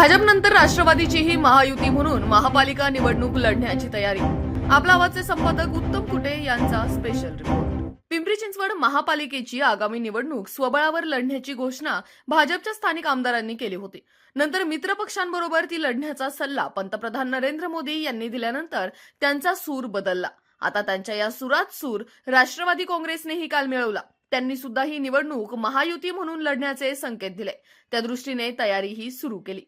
भाजपनंतर राष्ट्रवादीचीही महायुती म्हणून महापालिका निवडणूक लढण्याची तयारी. आपला आवाजचे संपादक उत्तम कुटे यांचा स्पेशल रिपोर्ट पिंपरी चिंचवड महापालिकेची आगामी निवडणूक स्वबळावर लढण्याची घोषणा भाजपच्या स्थानिक आमदारांनी केली होती. नंतर मित्रपक्षांबरोबर ती लढण्याचा सल्ला पंतप्रधान नरेंद्र मोदी यांनी दिल्यानंतर त्यांचा सूर बदलला. आता त्यांच्या या सुरात सूर राष्ट्रवादी काँग्रेसनेही काल मिळवला. त्यांनी सुद्धा ही निवडणूक महायुती म्हणून लढण्याचे संकेत दिले. त्या दृष्टीने तयारीही सुरू केली.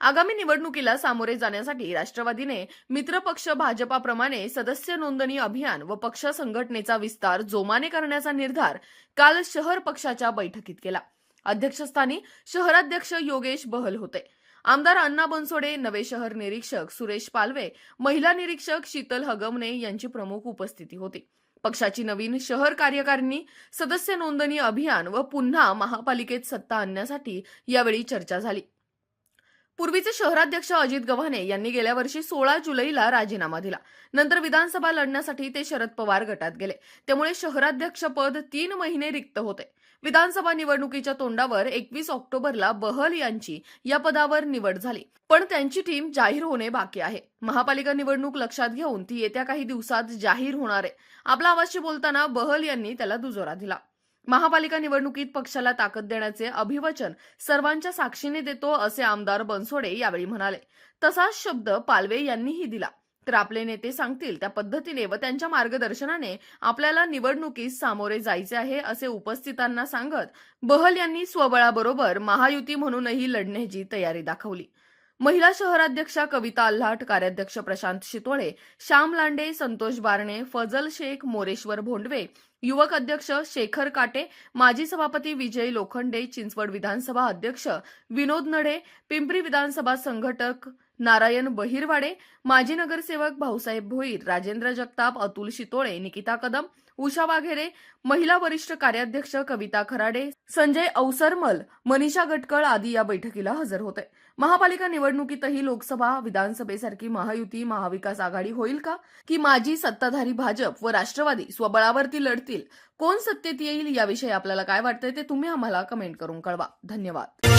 आगामी निवडणुकीला सामोरे जाण्यासाठी राष्ट्रवादीने मित्रपक्ष भाजपाप्रमाणे सदस्य नोंदणी अभियान व पक्ष संघटनेचा विस्तार जोमाने करण्याचा निर्धार काल शहर पक्षाच्या बैठकीत केला. अध्यक्षस्थानी शहराध्यक्ष योगेश बहल होते. आमदार अण्णा बनसोडे नवे शहर निरीक्षक सुरेश पालवे महिला निरीक्षक शीतल हगमने यांची प्रमुख उपस्थिती होती. पक्षाची नवीन शहर कार्यकारिणी सदस्य नोंदणी अभियान व पुन्हा महापालिकेत सत्ता आणण्यासाठी यावेळी चर्चा झाली. पूर्वीचे शहराध्यक्ष अजित गव्हाणे यांनी गेल्या वर्षी सोळा जुलैला राजीनामा दिला. नंतर विधानसभा लढण्यासाठी ते शरद पवार गटात गेले. त्यामुळे शहराध्यक्ष पद तीन महिने रिक्त होते. विधानसभा निवडणुकीच्या तोंडावर एकवीस ऑक्टोबरला बहल यांची या पदावर निवड झाली. पण त्यांची टीम जाहीर होणे बाकी आहे. महापालिका निवडणूक लक्षात घेऊन ती येत्या काही दिवसात जाहीर होणार आहे. आपला आवाजशी बोलताना बहल यांनी त्याला दुजोरा दिला. महापालिका निवडणुकीत पक्षाला ताकद देण्याचे अभिवचन सर्वांच्या साक्षीने देतो असे आमदार बनसोडे यावेळी म्हणाले. तसाच शब्द पालवे यांनीही दिला. तर आपले नेते सांगतील त्या पद्धतीने व त्यांच्या मार्गदर्शनाने आपल्याला निवडणुकीस सामोरे जायचे आहे असे उपस्थितांना सांगत बहल यांनी स्वबळाबरोबर महायुती म्हणूनही लढण्याची तयारी दाखवली. महिला शहराध्यक्षा कविता आल्हाट कार्याध्यक्ष प्रशांत शितोळे श्याम लांडे संतोष बारणे फजल शेख मोरेश्वर भोंडवे युवक अध्यक्ष शेखर काटे माजी सभापती विजय लोखंडे चिंचवड विधानसभा अध्यक्ष विनोद नडे पिंपरी विधानसभा संघटक नारायण बहिरवाडे माजी नगरसेवक भाऊसाहेब भोईर राजेंद्र जगताप अतुल शितोळे निकिता कदम उषा वाघेरे महिला वरिष्ठ कार्याध्यक्ष कविता खराडे संजय अवसरमल मनीषा गटकळ आदी या बैठकीला हजर होते. महापालिका निवडणुकीतही लोकसभा विधानसभेसारखी महायुती महाविकास आघाडी होईल का? की माजी सत्ताधारी भाजप व राष्ट्रवादी स्वबळावरती लढतील? कोण सत्तेत येईल याविषयी आपल्याला काय वाटतंय ते तुम्ही आम्हाला कमेंट करून कळवा. धन्यवाद.